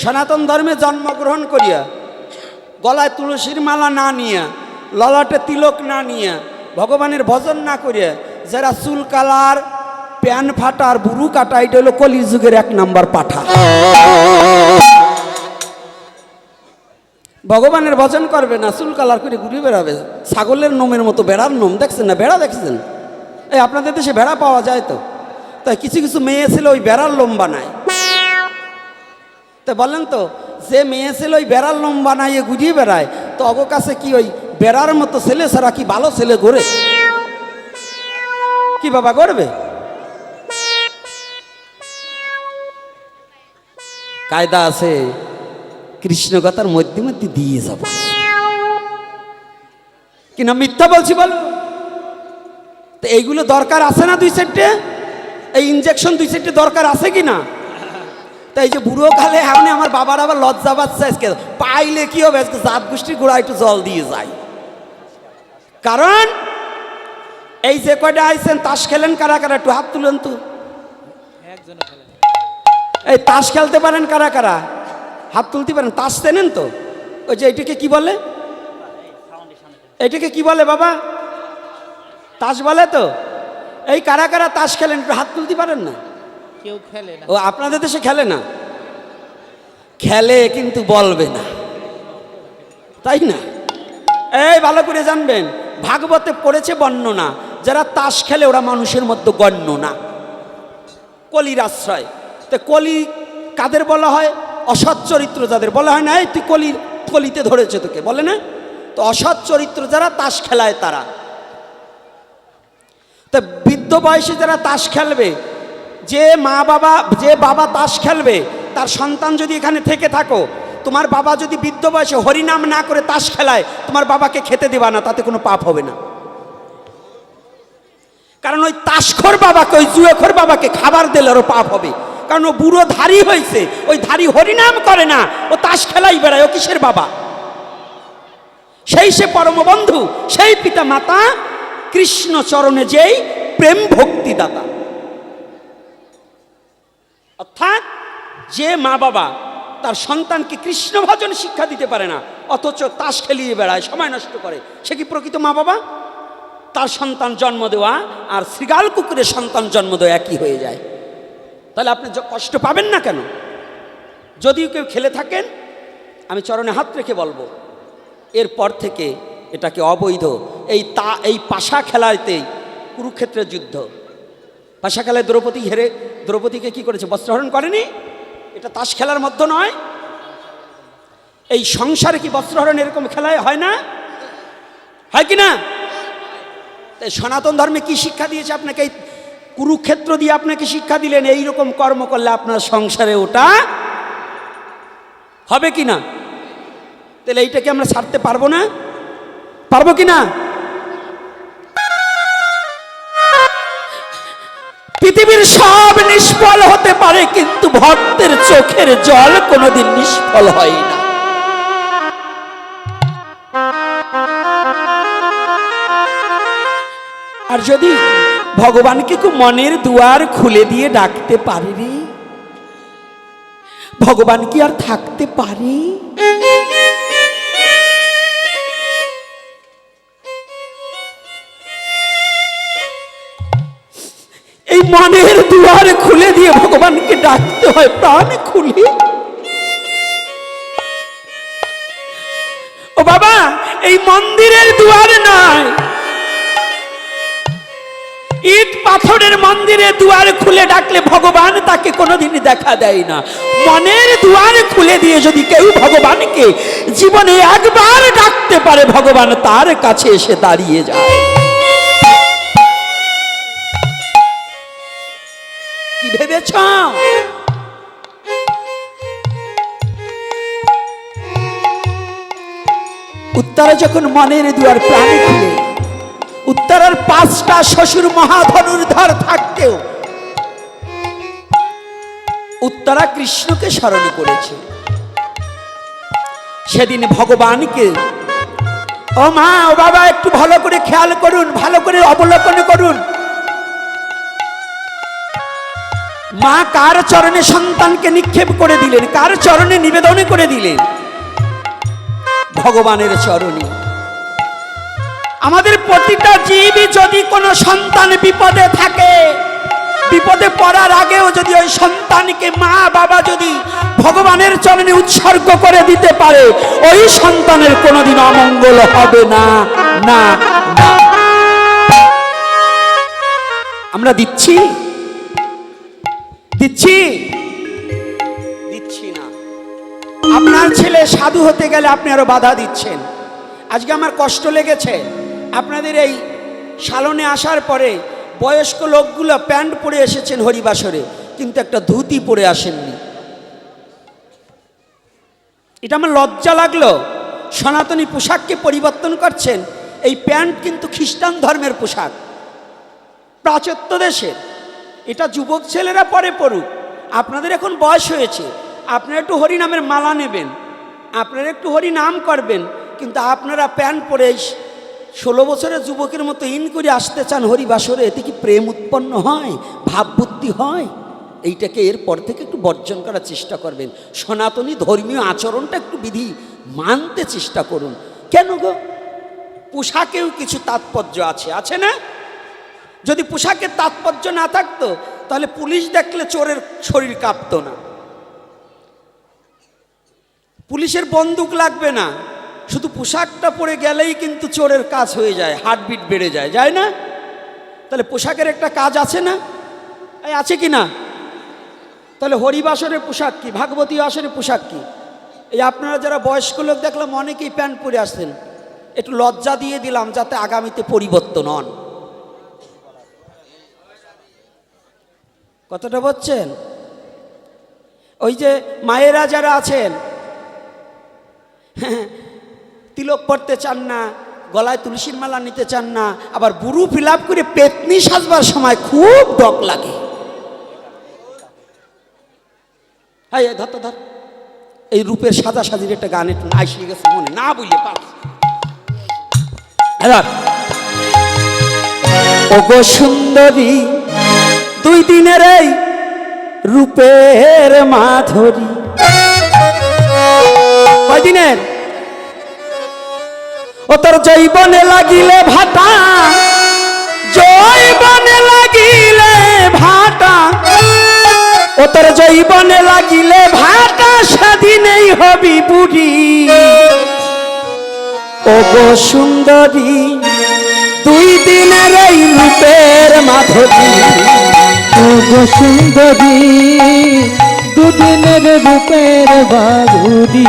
সনাতন ধর্মে জন্মগ্রহণ করিয়া, গলায় তুলসীর মালা না নিয়া, ললাটে তিলক না নিয়া, ভগবানের ভজন না করিয়া, যারা চুল কালার, প্যান ফাটার বুরু কাটা, এটা হলো কলির যুগের এক নাম্বার পাঠা। ভগবানের ভজন করবে না, চুল কালার করে ঘুরে বেড়াবে, ছাগলের নোমের মতো বেড়ার নোম, দেখছেন না? বেড়া দেখছেন? এই আপনাদের দেশে ভেড়া পাওয়া যায় তো? তাই কিছু কিছু মেয়ে ছিল ওই বেড়ার লোম বানায়। তো বলেন তো, যে মেয়ে ছিল ওই বেড়ার লোম বানাইয়ে ঘুরিয়ে বেড়ায়, তো অগ কাছে কি ওই বেড়ার মতো ছেলে ছাড়া কি ভালো ছেলে ঘুরে? কি বাবা করবে কায়দা আছে কৃষ্ণকথার মধ্যে মধ্যে দিয়ে যাব। কিনা মিথ্যা বলছি বল? তো এইগুলো দরকার আছে না দুই সেটে এই ইঞ্জেকশন দুই সেটে দরকার আছে কি না? তাই যে বুড়ো কালে এমনি আমার বাবার আবার লজ্জা পাচ্ছে আজকে। পাইলে কি হবে? আজকে জাত গোষ্ঠীর গোড়া একটু জল দিয়ে যায়। কারণ এই যে কয়টা আইছেন, তাস খেলেন কারা কারা? একটু হাত তুলেন তো। এই তাস খেলতে পারেন কারা কারা? হাত তুলতে পারেন। তাস চেনেন তো? ওই যে এটাকে কি বলে? এটাকে কি বলে বাবা? তাস বলে তো? এই কারা কারা তাস খেলেন? একটু হাত তুলতে পারেন না? কেউ খেলে না। ও, আপনাদের দেশে খেলে না? খেলে কিন্তু বলবে না। তাই না? এই, ভালো করে জানবেন। ভাগবতে পড়েছে বর্ণনা, যারা তাস খেলে ওরা মানুষের মধ্যে গণ্য না। কলির আশ্রয়। তো কলি কাদের বলা হয়? অসৎ চরিত্র যাদের বলা হয় না? এই, তুই কলির, কলিতে ধরেছে তোকে, বলে না? তো অসৎ চরিত্র যারা তাস খেলায় তারা। তা বৃদ্ধ বয়সে যারা তাস খেলবে যে মা বাবা, যে বাবা তাস খেলবে, তার সন্তান যদি এখানে থেকে থাকো, তোমার বাবা যদি বৃদ্ধ বয়সে হরিনাম না করে তাস খেলায়, তোমার বাবাকে খেতে দেবা না, তাতে কোনো পাপ হবে না। কারণ ওই তাসখোর বাবাকে, ওই জুয়েখোর বাবাকে খাবার দিলে আরও পাপ হবে। কারণ ও বুড়ো ধারি হয়েছে, ওই ধারি হরিনাম করে না, ও তাস খেলাই বেড়ায়, ও কিসের বাবা? সেই সে পরম বন্ধু সেই পিতা মাতা, কৃষ্ণ চরণে যেই প্রেম ভক্তি দাতা অর্থাৎ যে মা বাবা তার সন্তানকে কৃষ্ণ ভজন শিক্ষা দিতে পারে না, অথচ তাস খেলিয়ে বেড়ায়, সময় নষ্ট করে, সে কি প্রকৃত মা বাবা? তার সন্তান জন্ম দেওয়া আর শ্রীগাল কুকুরের সন্তান জন্ম দেওয়া একই হয়ে যায়। তাহলে আপনি কষ্ট পাবেন না কেন? যদিও কেউ খেলে থাকেন, আমি চরণে হাত রেখে বলব, এরপর থেকে এটাকে অবৈধ, এই তা, এই পাশা খেলাতেই কুরুক্ষেত্রের যুদ্ধ। পাশা খেলায় দ্রৌপদী হেরে দ্রৌপদীকে কি করেছে? বস্ত্রহরণ করেনি? এটা তাস খেলার মধ্যে নয়। এই সংসারে কি বস্ত্রহরণ এরকম খেলায় হয় না? হয় কি না? তাই সনাতন ধর্মে কি শিক্ষা দিয়েছে আপনাকে? এই কুরুক্ষেত্র দিয়ে আপনাকে শিক্ষা দিলেন এই রকম কর্ম করলে আপনার সংসারে ওটা হবে কি না? তাহলে এইটাকে আমরা ছাড়তে পারব না? পারব কি না? হতে পারে, কিন্তু ভক্তের চোখের জল কোনোদিন নিষ্ফল হয় না। আর যদি ভগবানকে খুব মনের দুয়ার খুলে দিয়ে ডাকতে পারে ভগবান কি আর থাকতে পারে? মনের দুয়ার খুলে দিয়ে ভগবানকে ডাকতে হয়, প্রাণ খুলে। ও বাবা, এই মন্দিরের দুয়ার নয় ইট পাথরের মন্দিরে দুয়ার খুলে ডাকলে ভগবান তাকে কোনোদিন দেখা দেয় না। মনের দুয়ার খুলে দিয়ে যদি কেউ ভগবানকে জীবনে একবার ডাকতে পারে, ভগবান তার কাছে এসে দাঁড়িয়ে যায়। কি ভেবেছ? উত্তরে যখন মনের দুয়ার প্রাণে খুলে, উত্তরের পাঁচটা শ্বশুর মহাধনুর ধর থাকতেও, উত্তরা কৃষ্ণকে স্মরণ করেছে। সেদিন ভগবানকে, ও মা, ও বাবা, একটু ভালো করে খেয়াল করুন, ভালো করে অবলোকন করুন। মা কার চরণে সন্তানকে নিক্ষেপ করে দিলেন? কার চরণে নিবেদনে করে দিলেন? ভগবানের চরণে। আমাদের প্রতিটা জীবই যদি কোনো সন্তান বিপদে থাকে, বিপদে পড়ার আগেও যদি ওই সন্তানকে মা, বাবা যদি ভগবানের চরণে উৎসর্গ করে দিতে পারে, ওই সন্তানের কোনোদিন অমঙ্গল হবে না না না। আমরা দিচ্ছি। দিচ্ছি। দিচ্ছি না। আপনার ছেলে সাধু হতে গেলে আপনি আরও বাধা দিচ্ছেন। আজকে আমার কষ্ট লেগেছে। আপনাদের এই সালনে আসার পরে বয়স্ক লোকগুলো প্যান্ট পরে এসেছেন হরিবাসরে কিন্তু একটা ধুতি পরে আসেননি। এটা আমার লজ্জা লাগল। সনাতনী পোশাককে পরিবর্তন করছেন। এই প্যান্ট কিন্তু খ্রিস্টান ধর্মের পোশাক। প্রাচত্য দেশের। এটা যুবক ছেলেরা পরে পড়ুক। আপনাদের এখন বয়স হয়েছে। আপনারা একটু হরিনামের মালা নেবেন। আপনারা একটু হরিনাম করবেন। কিন্তু আপনারা প্যান্ট পরে ষোলো বছরের যুবকের মতো ইন করে আসতে চান হরিবাসরে, এতে কি প্রেম উৎপন্ন হয়? ভাববুদ্ধি হয়? এইটাকে এরপর থেকে একটু বর্জন করার চেষ্টা করবেন। সনাতনী ধর্মীয় আচরণটা একটু বিধি মানতে চেষ্টা করুন। কেন গো? পোশাকেও কিছু তাৎপর্য আছে। আছে না? যদি পোশাকের তাৎপর্য না থাকতো, তাহলে পুলিশ দেখলে চোরের শরীর কাঁপতো না। পুলিশের বন্দুক লাগবে না। শুধু পোশাকটা পরে গেলেই কিন্তু চোরের কাজ হয়ে যায়, হার্টবিট বেড়ে যায় যায় না? তাহলে পোশাকের একটা কাজ আছে না? আছে কি না? তাহলে হরিবাসরের পোশাক কি? ভাগবতী আসরের পোশাক কি? এই আপনারা যারা বয়স্ক লোক দেখলাম, অনেকেই প্যান্ট পরে আসছেন। একটু লজ্জা দিয়ে দিলাম যাতে আগামীতে পরিবর্তন হন। কতটা বলছেন? ওই যে মায়েরা যারা আছেন, তিলক পড়তে চান না, গলায় তুলসীর মালা নিতে চান না, আবার বুড়ু ফিলাপ করে পেতনি সাজবার সময় খুব ডক লাগে। হ্যাঁ ধর তো ধর। এই রূপের সাদা সাজির একটা গান একটু আসিয়ে গেছে মনে, না বুঝলে পাল ওগো সুন্দরী দুই দিনের এই রূপের মাধুরী। কয়দিনের ও তোর জৈবনে লাগিলে ভাটা, জৈবনে লাগিলে ভাটা। ও তোর জৈবনে লাগিলে ভাটা স্বাধীনেই হবি বুড়ি। ও গো সুন্দরী, দুই দিনের এই রূপের মাধুরী। গো সুন্দরী দুদিনের রূপের বাবুরি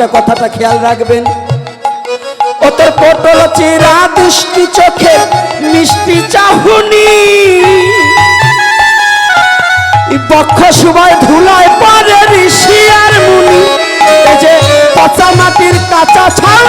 কথাটা কথাটা খেয়াল রাখবেন। ও তোর পটল চিরা দৃষ্টি চোখে, মিষ্টি চাহুনি। বক্ষ সময় ধুলায় পারে ঋষি আর মুনি। এই যে পচা মাটির কাঁচা ছাউনি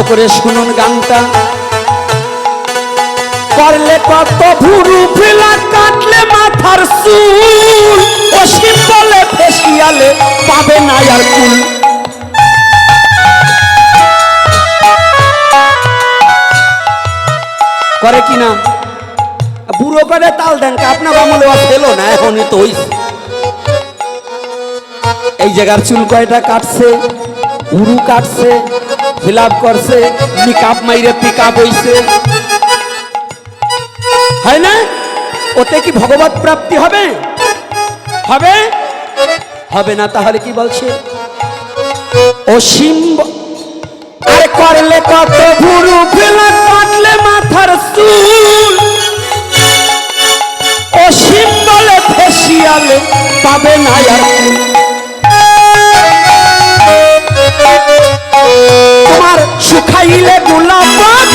ভালো করে শুনুন গানটা। করলে কত ভুরু ফেলা কাটলে মাথার চুল। অসীম বলে ফেসিয়ালে পাবে না আর কুল করে কি না? বুড়ো করে তাল দেন আপনার আমলে ফেলো না, এখনই তো হইছে। এই জায়গার চুল কয়টা কাটছে? উরু কাটছে? ফিলাপ করছে নিকাপ মাইরে পিক আপ হইছে। হয় না? ওতে কি ভগবত প্রাপ্তি হবে? হবে? হবে না তাহলে কি বলছে? অসীম আরে করলে কত ভুরু, ফেলা কাটলে মাথার চুল। অসীম বলে ফেসিয়ালে পাবে না আর তোমার শুকাইলে গোলাপ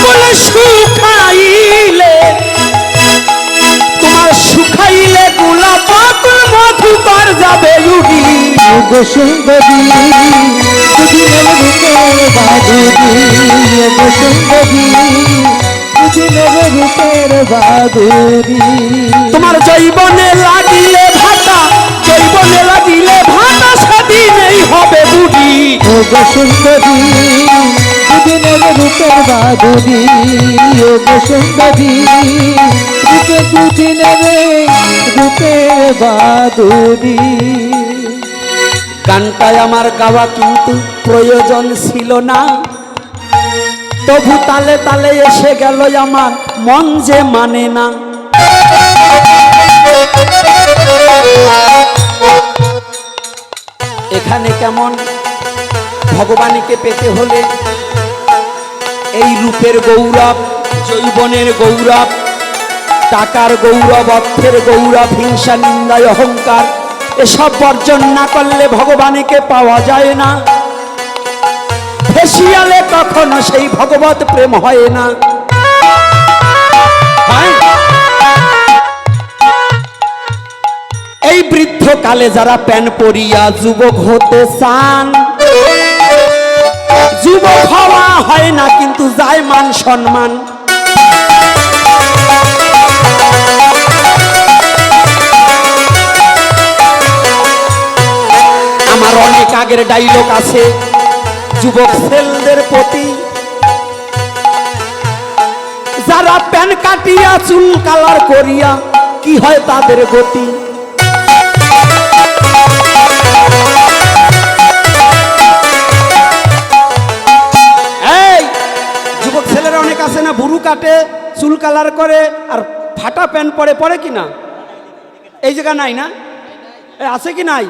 বলে শুকাইলে। তোমার শুকাইলে গোলাপ যাবে সুন্দরী বাদুরি সুন্দরী দুদিনের রূপের বাদুরি তোমার জৈবনে লাগিলে গো সুন্দরী দুদিনের রূপের বাদুরি ও সুন্দরী রূপে দুদিনের রূপের গানটায় আমার গাওয়া কিন্তু প্রয়োজন ছিল না। তবু তালে তালে এসে গেল আমার মন যে মানে না। এখানে কেমন ভগবানীকে পেতে হলে এই রূপের গৌরব জৈবনের গৌরব, টাকার গৌরব, অর্থের গৌরব, হিংসা নিন্দায় অহংকার, এসব বর্জন না করলে ভগবানীকে পাওয়া যায় না ফেসিয়ালে কখনো সেই ভগবত প্রেম হয় না হয়? এই বৃদ্ধকালে যারা প্যান পরিয়া যুবক হতে চান যুবক হওয়া হয় না, কিন্তু যায় মান সম্মান। আমার অনেক আগের ডাইলগ আছে, যুবক ছেলেদের প্রতি। যারা প্যান কাটিয়া চুল কালার করিয়া, কি হয় তাদের গতি? অনেক আছে না? বুড়ু কাটে, চুল কালার করে, আর ফাটা প্যান্ট পরে পরে কি না? এই জায়গা নাই না? আছে কি নাই?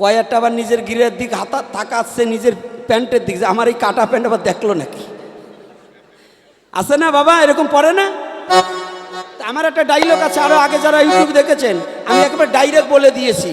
কয়েকটা আবার নিজের গিরের দিক, হাতা তাকাচ্ছে নিজের প্যান্টের দিক আমার এই কাটা প্যান্ট আবার দেখল নাকি? আছে না বাবা? এরকম পরে না? আমার একটা ডাইলগ আছে, আরও আগে যারা ইউটিউব দেখেছেন, আমি একবার ডাইরেক্ট বলে দিয়েছি।